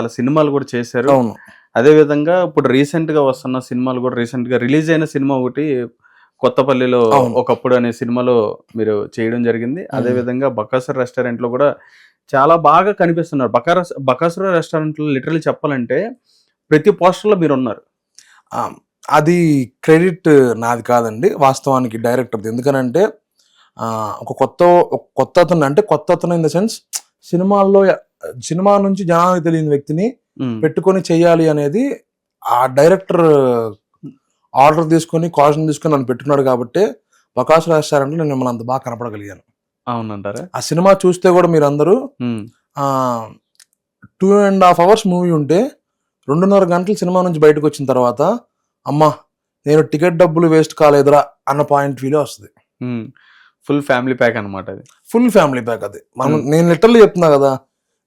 చాలా సినిమాలు కూడా చేశారు. అవును. అదే విధంగా ఇప్పుడు రీసెంట్గా వస్తున్న సినిమాలు కూడా రీసెంట్గా రిలీజ్ అయిన సినిమా ఒకటి కొత్తపల్లిలో. ఒకప్పుడు అనే సినిమాలో మీరు చేయడం జరిగింది. అదే విధంగా బకాసుర్ రెస్టారెంట్లో కూడా చాలా బాగా కనిపిస్తున్నారు. బకారస్ బకాసుర రెస్టారెంట్లో లిటరల్లీ చెప్పాలంటే ప్రతి పోస్టర్లో మీరు ఉన్నారు. అది క్రెడిట్ నాది కాదండి. వాస్తవానికి డైరెక్టర్ది. ఎందుకనంటే ఒక కొత్త కొత్త అతను అంటే కొత్త అతను ఇన్ ద సెన్స్ సినిమాల్లో సినిమా నుంచి జనానికి తెలియని వ్యక్తిని పెట్టుకొని చేయాలి అనేది ఆ డైరెక్టర్ ఆర్డర్ తీసుకొని కాషన్ తీసుకొని నన్ను పెట్టుకున్నాడు కాబట్టి బకాసు రెస్టారెంట్లో నేను మిమ్మల్ని అంత బాగా కనపడగలిగాను. అవునంటారా? ఆ సినిమా చూస్తే కూడా మీరందరూ ఉమ్, two and half hours movie ఉంటే రెండున్నర గంటల సినిమా నుంచి బయటకు వచ్చిన తర్వాత అమ్మా నేను టికెట్ డబ్బులు వేస్ట్ కాలేదురా అన్న పాయింట్ ఫీల్ వస్తుంది. ఫుల్ ఫ్యామిలీ ప్యాక్ అన్నమాట అది. ఫుల్ ఫ్యామిలీ ప్యాక్ అది. మనం. నేను లిటర్లీ చెప్తున్నా కదా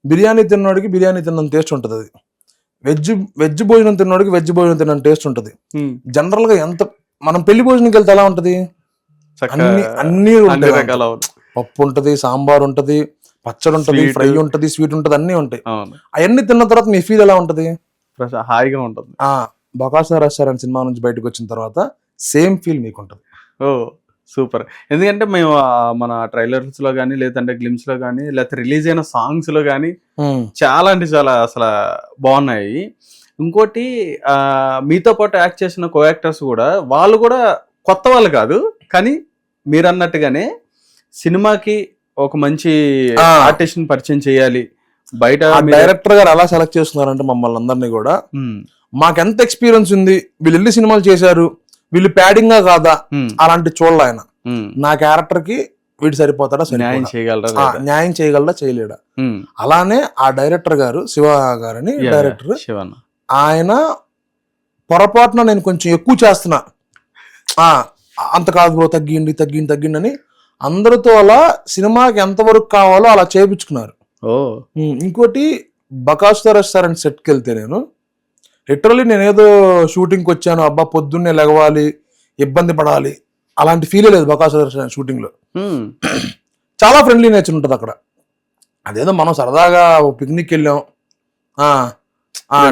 బిర్యానీ తిన్నోడికి బిర్యానీ తిన్న టేస్ట్ ఉంటుంది అది. వెజ్ వెజ్ భోజనం తిన్నోడికి వెజ్ భోజనం తిన్న టేస్ట్ ఉంటుంది. జనరల్గా ఎంత మనం పెళ్ళి భోజనంకి వెళ్తే ఎలా ఉంటది? అన్ని అన్ని రకాల. పప్పు ఉంటది సాంబార్ ఉంటది పచ్చడి ఉంటది. ఫ్రై ఉంటది స్వీట్ ఉంటది అన్ని ఉంటాయి. అవును. అవన్నీ తిన్న తర్వాత మీ ఫీల్ ఎలా ఉంటది? హాయిగా ఉంటుంది. ఆ బకాసా రెస్టారెంట్ సినిమా నుంచి బయటకు వచ్చిన తర్వాత సేమ్ ఫీల్ మీకు ఉంటుంది ఓ. సూపర్. ఎందుకంటే మేము మన ట్రైలర్స్లో కానీ లేదంటే గ్లిమ్స్లో కానీ లేకపోతే రిలీజ్ అయిన సాంగ్స్లో కానీ చాలా అంటే చాలా అసలు బాగున్నాయి. ఇంకోటి ఆ, మీతో పాటు యాక్ట్ చేసిన కో యాక్టర్స్ కూడా వాళ్ళు కూడా కొత్త వాళ్ళు కాదు కానీ మీరు అన్నట్టుగానే సినిమాకి ఒక మంచి. ఆర్టిస్ట్ని పరిచయం చేయాలి. బయట డైరెక్టర్ గారు ఎలా సెలెక్ట్ చేస్తున్నారంటే మమ్మల్ని అందరినీ కూడా. ఉమ్, మాకు ఎంత ఎక్స్పీరియన్స్ ఉంది వీళ్ళు ఎన్ని సినిమాలు చేశారు వీళ్ళు ప్యాడింగ్గా కాదా అలాంటి చూడాలి ఆయన. నా క్యారెక్టర్కి వీడు సరిపోతాడా న్యాయం? చేయగలరా? న్యాయం చేయగలడా చేయలేడా? అలానే ఆ డైరెక్టర్ గారు శివ గారని డైరెక్టర్ ఆయన పొరపాటున నేను కొంచెం ఎక్కువ చేస్తున్నా. ఆ అంత కాదు బ్రో తగ్గిండి తగ్గిండి తగ్గిండి అని అందరితో అలా సినిమాకి ఎంతవరకు కావాలో అలా ఉమ్, ఇంకోటి బకాసుతో రెస్టారెంట్ సెట్కి వెళ్తే నేను లిటరలీ నేను ఏదో షూటింగ్కి వచ్చాను అబ్బా పొద్దున్నే లెగవాలి ఇబ్బంది పడాలి అలాంటి ఫీలే లేదు రెస్టారెంట్ షూటింగ్లో చాలా ఫ్రెండ్లీ నేచర్ ఉంటుంది అక్కడ. అదేదో మనం సరదాగా పిక్నిక్ వెళ్ళాం.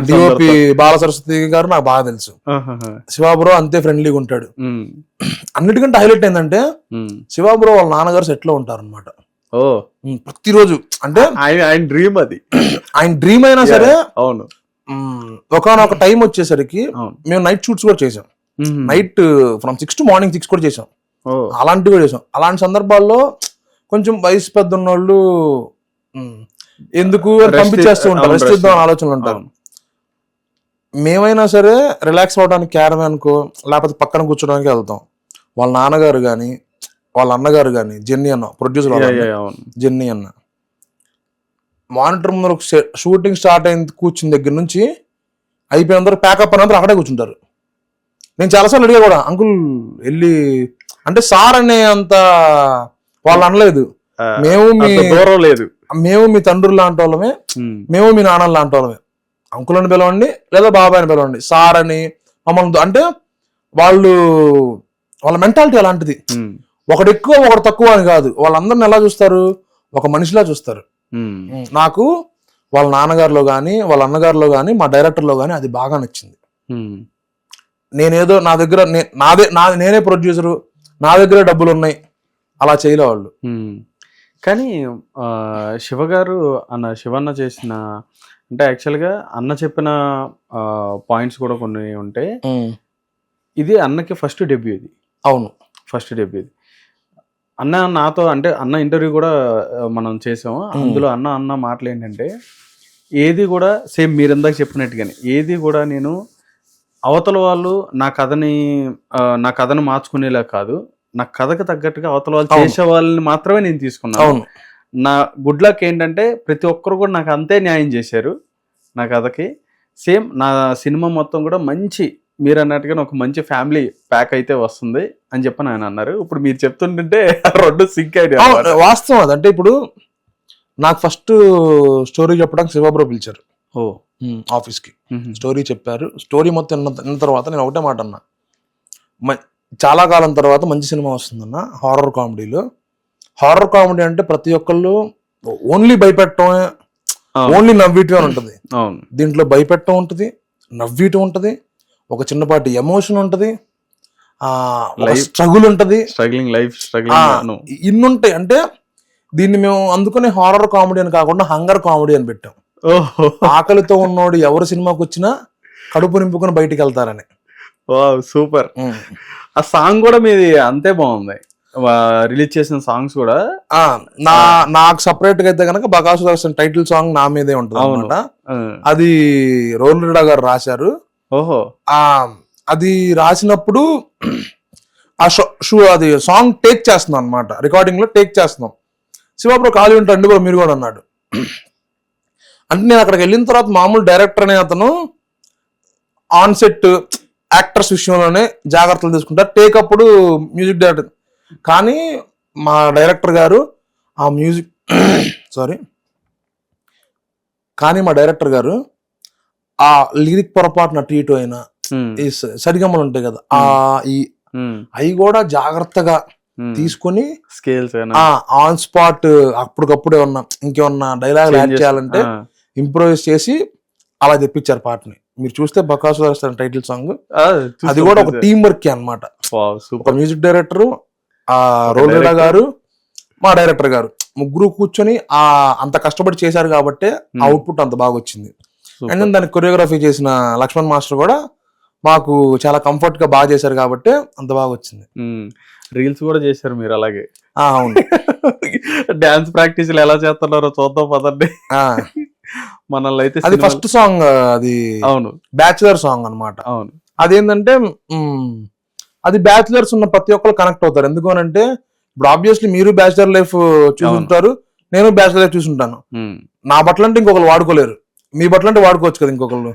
డిఓపి బాల సరస్వతి గారు నాకు బాగా తెలుసు. ఆహాహా, శివాబ్రో అంతే ఫ్రెండ్లీగా ఉంటాడు. అన్నిటికంటే హైలైట్ ఏంటంటే ఉమ్. శివాబ్రో వాళ్ళ నాన్నగారు సెట్లో ఉంటారన్నమాట. ఓ. ఉమ్, ప్రతిరోజు. అంటే ఆయన ఆయన డ్రీమ్ అది. ఆయన డ్రీమ్ అయినా సరే అవును. ఒకనొక టైం వచ్చేసరికి మేము నైట్ షూట్స్ కూడా చేసాం. Night from six to morning six కూడా చేసాం అలాంటివి కూడా చేసాం అలాంటి సందర్భాల్లో కొంచెం వయసు పెద్ద ఉన్నోళ్ళు ఎందుకు పంపించేస్తూ ఉంటారు. రెస్ట్ ఇద్దాం ఆలోచనలు ఉంటారు. మేమైనా సరే రిలాక్స్ అవ్వడానికి క్యారవాన్కో లేకపోతే పక్కన కూర్చోడానికి వెళ్తాం. వాళ్ళ నాన్నగారు కానీ వాళ్ళ అన్నగారు కానీ జెన్నీ అన్న ప్రొడ్యూసర్ జెన్నీ అన్న. మానిటర్ ముందర షూటింగ్ స్టార్ట్ అయిన కూర్చున్న దగ్గర నుంచి అయిపోయిన అందరూ ప్యాకప్ అని అందరూ అక్కడే కూర్చుంటారు. నేను చాలాసార్లు అడిగా కూడా అంకుల్ వెళ్ళి అంటే సార్ అనే అంత వాళ్ళు అనలేదు. మేము మీ దూరం లేదు. మేము మీ తండ్రులు లాంటి వాళ్ళమే. మేము మీ నాన్న లాంటి వాళ్ళమే. అంకుల్ అని పిలవండి లేదా బాబాయ్ అని పిలవండి. సార్ అని మమ్మల్ని అంటే వాళ్ళు వాళ్ళ మెంటాలిటీ అలాంటిది. ఒకడు ఎక్కువ ఒకడు తక్కువ అని కాదు. వాళ్ళందరిని ఎలా చూస్తారు? ఒక మనిషిలా చూస్తారు. నాకు వాళ్ళ నాన్నగారిలో కానీ వాళ్ళ అన్నగారిలో కానీ మా డైరెక్టర్లో కానీ అది బాగా నచ్చింది. ఉమ్, నేనేదో నా దగ్గర నే- నాదే నా నేనే ప్రొడ్యూసరు నా దగ్గర డబ్బులు ఉన్నాయి అలా చేయలే వాళ్ళు. కానీ ఆ, శివ గారు అన్న శివన్న చేసిన అంటే యాక్చువల్గా అన్న చెప్పిన పాయింట్స్ కూడా కొన్ని ఉంటాయి ఇది అన్నకి ఫస్ట్ డెబ్యూ ఇది. అవును. ఫస్ట్ డెబ్యూ ఇది. అన్న నాతో అంటే అన్న ఇంటర్వ్యూ కూడా మనం చేసాము. అందులో అన్న అన్న మాటలు ఏంటంటే ఏది కూడా సేమ్ మీరు ఇందాక చెప్పినట్టుగానే ఏది కూడా నేను అవతల వాళ్ళు నా కథని నా కథను మార్చుకునేలా కాదు. నా కథకు తగ్గట్టుగా అవతల వాళ్ళు. చేసే వాళ్ళని మాత్రమే నేను తీసుకున్నాను. నా గుడ్ లక్ ఏంటంటే ప్రతి ఒక్కరు కూడా నాకు అంతే న్యాయం చేశారు నా కథకి. సేమ్ నా సినిమా మొత్తం కూడా మంచి మీరు అన్నట్టుగా ఒక మంచి ఫ్యామిలీ ప్యాక్ అయితే వస్తుంది అని చెప్పని ఆయన అన్నారు. ఇప్పుడు మీరు చెప్తుంటుంటే ఆ రెండు సింక్ అవును, వాస్తవం అది. అంటే ఇప్పుడు నాకు ఫస్ట్ స్టోరీ చెప్పడానికి శివబ్రో పిలిచారు. ఓ. ఆఫీస్కి. స్టోరీ చెప్పారు. స్టోరీ మొత్తం విన్న తర్వాత నేను ఒకటే మాట అన్నా. చాలా కాలం తర్వాత మంచి సినిమా వస్తుందన్న హారర్ కామెడీలో హారర్ కామెడీ అంటే ప్రతి ఒక్కళ్ళు ఓన్లీ భయపెట్టడమే అవును. ఓన్లీ నవ్విటి అని ఉంటది. అవును. దీంట్లో భయపెట్టడం ఉంటుంది నవ్విటం ఉంటది ఒక చిన్నపాటి ఎమోషన్ ఉంటది స్ట్రగుల్ ఉంటది. స్ట్రగ్లింగ్ లైఫ్ స్ట్రగ్లింగ్ ఇన్ని ఉంటాయి అంటే దీన్ని మేము అందుకనే హారర్ కామెడీ అని కాకుండా హంగర్ కామెడీ అని పెట్టాం. ఓహో. ఆకలితో ఉన్నోడు ఎవరు సినిమాకి వచ్చినా కడుపు నింపుకొని బయటికి వెళ్తారని. సూపర్. ఆ సాంగ్ కూడా మీది అంతే బాగుంది. రిలీజ్ చేసిన సాంగ్స్ కూడా. నా నాకు సపరేట్గా అయితే కనుక బకాసు దర్శన్ టైటిల్ సాంగ్ నా మీదే ఉంటుంది. అనమాట అది రోల్రెడా గారు రాశారు. ఓహో. ఆ అది రాసినప్పుడు ఆ షో షూ అది సాంగ్ టేక్ చేస్తున్నాం అనమాట రికార్డింగ్లో టేక్ చేస్తున్నాం. శివాబ్రో ఖాళీ ఉంటాడు బ్రో మీరు కూడా అన్నాడు. అంటే నేను అక్కడికి వెళ్ళిన తర్వాత మామూలు డైరెక్టర్ అనే అతను ఆన్ సెట్ యాక్టర్స్ విషయంలోనే జాగ్రత్తలు తీసుకుంటారు. టేక్ అప్పుడు మ్యూజిక్ డైరెక్టర్ కానీ మా డైరెక్టర్ గారు ఆ మ్యూజిక్ సారీ కానీ మా డైరెక్టర్ గారు ఆ లిరిక్ పొరపాటున అటు ఇటు అయినా ఈ స- సరిగమలు ఉంటాయి కదా. ఆ ఈ అవి కూడా జాగ్రత్తగా. తీసుకొని స్కేల్స్ ఆన్ స్పాట్ అప్పటికప్పుడే ఉన్న ఇంకేమన్నా డైలాగ్ యాడ్ చేయాలంటే ఇంప్రూవైజ్ చేసి అలా తెప్పించారు పాటని. మీరు చూస్తే బకాసు టైటిల్ సాంగ్. అది కూడా ఒక టీం వర్క్ అన్నమాట. ఒక మ్యూజిక్ డైరెక్టర్ ఆ ఒక రోల్ director. గారు మా డైరెక్టర్ గారు. ముగ్గురు కూర్చొని ఆ అంత కష్టపడి చేశారు కాబట్టి. అవుట్పుట్ అంత బాగా వచ్చింది అండ్ దానికి కొరియోగ్రఫీ చేసిన లక్ష్మణ్ మాస్టర్ కూడా మాకు చాలా కంఫర్ట్గా బాగా చేశారు కాబట్టి అంత బాగా వచ్చింది. రీల్స్ కూడా చేశారు మీరు అలాగే. అవును. డాన్స్ ప్రాక్టీస్లు ఎలా చేస్తున్నారో చూద్దాం పదండి. మనల్ని అయితే అది ఫస్ట్ సాంగ్ అది అవును. బ్యాచులర్ సాంగ్ అన్నమాట. అవును. అదేంటంటే అది బ్యాచులర్స్ ఉన్న ప్రతి ఒక్కరు కనెక్ట్ అవుతారు. ఎందుకు అంటే ఇప్పుడు ఆబ్వియస్లీ మీరు బ్యాచులర్ లైఫ్ చూసుంటారు నేను బ్యాచులర్ లైఫ్ చూసుంటాను. ఉమ్. నా బట్టలు అంటే ఇంకొకరు వాడుకోలేరు. మీ బట్టలు అంటే వాడుకోవచ్చు కదా ఇంకొకరు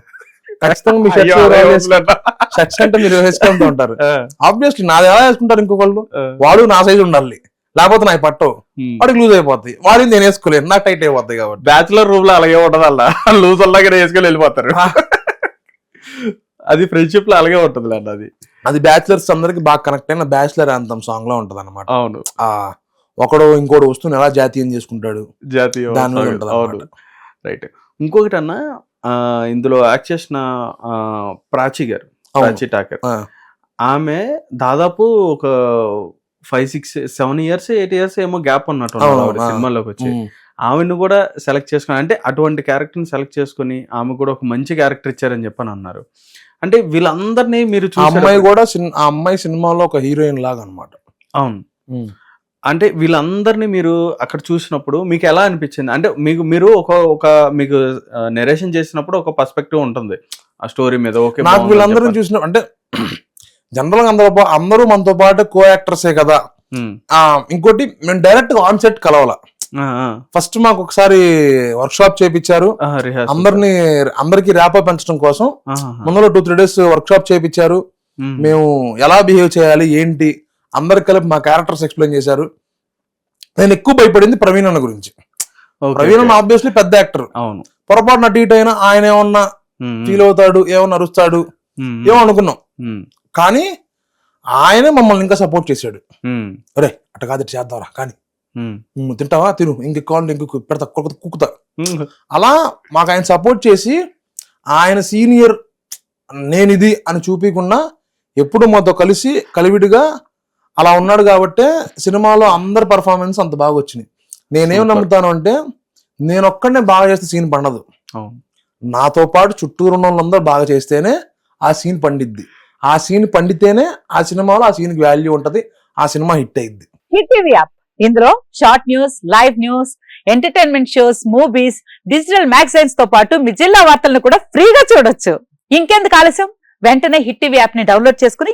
ఖచ్చితంగా మీ షర్ట్స్ అంటే మీరు వేసుకుంటూ ఉంటారు. ఆబ్వియస్లీ నాది ఎలా వేసుకుంటారు ఇంకొకళ్ళు? వాడు నా సైజు ఉండాలి. లేకపోతే నాకు పట్టవు. వాడికి లూజ్ అయిపోతాయి వాడిని నేను వేసుకోలేను. నాకు టైట్ అయిపోతాయి కాబట్టి. బ్యాచులర్ రూమ్లో అలాగే ఉంటది అలా లూజ్ అలాగే వేసుకొని వెళ్ళిపోతారు. అది ఫ్రెండ్షిప్లో అలాగే ఉంటది అండి అది. అది బ్యాచులర్స్ అందరికి బాగా కనెక్ట్ అయిన బ్యాచులర్ అంతం సాంగ్లో ఉంటది అనమాట అవును. ఆ ఒకడు ఇంకోటి వస్తువుని ఎలా జాతీయం చేసుకుంటాడు? జాతీయ దాని మీద. రైట్ ఇంకొకటి అన్న ఆ, ఇందులో యాక్ట్ చేసిన ప్రాచి గారు. ప్రాచి ఠాకర్. ఆమె దాదాపు ఒక five six seven years eight years ఏమో గ్యాప్ ఉన్నట్టు ఆ. సినిమాలోకి వచ్చి. ఆమెను కూడా సెలెక్ట్ చేసుకుని అంటే అటువంటి క్యారెక్టర్ని సెలెక్ట్ చేసుకుని ఆమె కూడా ఒక మంచి క్యారెక్టర్ ఇచ్చారని చెప్పని అన్నారు. అంటే వీళ్ళందరినీ మీరు అమ్మాయి కూడా ఆ అమ్మాయి సినిమాలో ఒక హీరోయిన్ లాగా అనమాట అవును అంటే వీళ్ళందరినీ మీరు అక్కడ చూసినప్పుడు మీకు ఎలా అనిపించింది అంటే మీకు మీరు ఒక ఒక మీకు నెరేషన్ చేసినప్పుడు ఒక పర్స్పెక్టివ్ ఉంటుంది ఆ స్టోరీ మీద ఓకే నాకు వీళ్ళందరిని చెప్పాలి. చూసిన అంటే జనరల్గా అందరూ అందరూ మనతో పాటు కో యాక్టర్సే కదా ఇంకోటి మేము డైరెక్ట్ ఆన్ సెట్ కలవాల. ఫస్ట్ మాకు ఒకసారి వర్క్ షాప్ చేపించారు. అందరిని అందరికి ర్యాప్ పెంచడం కోసం. ముందులో two three days workshop చేపించారు. మేము ఎలా బిహేవ్ చేయాలి ఏంటి అందరికి కలిపి మా క్యారెక్టర్స్ ఎక్స్ప్లెయిన్ చేశారు. నేను ఎక్కువ భయపడింది ప్రవీణ్ అన్న గురించి. ప్రవీణ్ అన్న. ఆబ్వియస్లీ పెద్ద యాక్టర్ అవును. పొరపాటున అటు ఇటు అయినా ఆయన ఏమన్నా ఫీల్ అవుతాడు ఏమన్నా అరుస్తాడు ఏమో అనుకున్నాం. కానీ ఆయనే మమ్మల్ని ఇంకా సపోర్ట్ చేశాడు. అరే అట్ట కాదు ఇటు చేద్దాంరా కానీ ఉమ్, "ఉమ్, తింటావా? తిను. ఇంక కావాలి ఇంక పెడతా కుక్క- కుక్కుతా. అలా మాకు ఆయన సపోర్ట్ చేసి ఆయన సీనియర్ నేను ఇది అని చూపించకుండా ఎప్పుడు మాతో కలిసి కలివిడిగా అలా ఉన్నాడు కాబట్టే సినిమాలో అందరి పర్ఫార్మెన్స్ అంత బాగా వచ్చినాయి. నేనేం. నమ్ముతాను అంటే నేను ఒక్కడనే బాగా చేస్తే సీన్ పండదు. అవును. నాతో పాటు చుట్టూరు ఉన్న వాళ్ళందరూ బాగా చేస్తేనే ఆ సీన్ పండిద్ది. ఆ సీన్ పండితేనే ఆ సినిమాలో ఆ సీన్కి వాల్యూ ఉంటది ఆ సినిమా హిట్ అయింది హిట్ టీవీ యాప్. ఇందులో short news live news entertainment shows movies digital మ్యాగజైన్స్తో పాటు మీ జిల్లా వార్తలను కూడా ఫ్రీగా చూడొచ్చు. ఇంకెందుకు ఆలస్యం? వెంటనే హిట్ టీవీ యాప్ని డౌన్లోడ్ చేసుకుని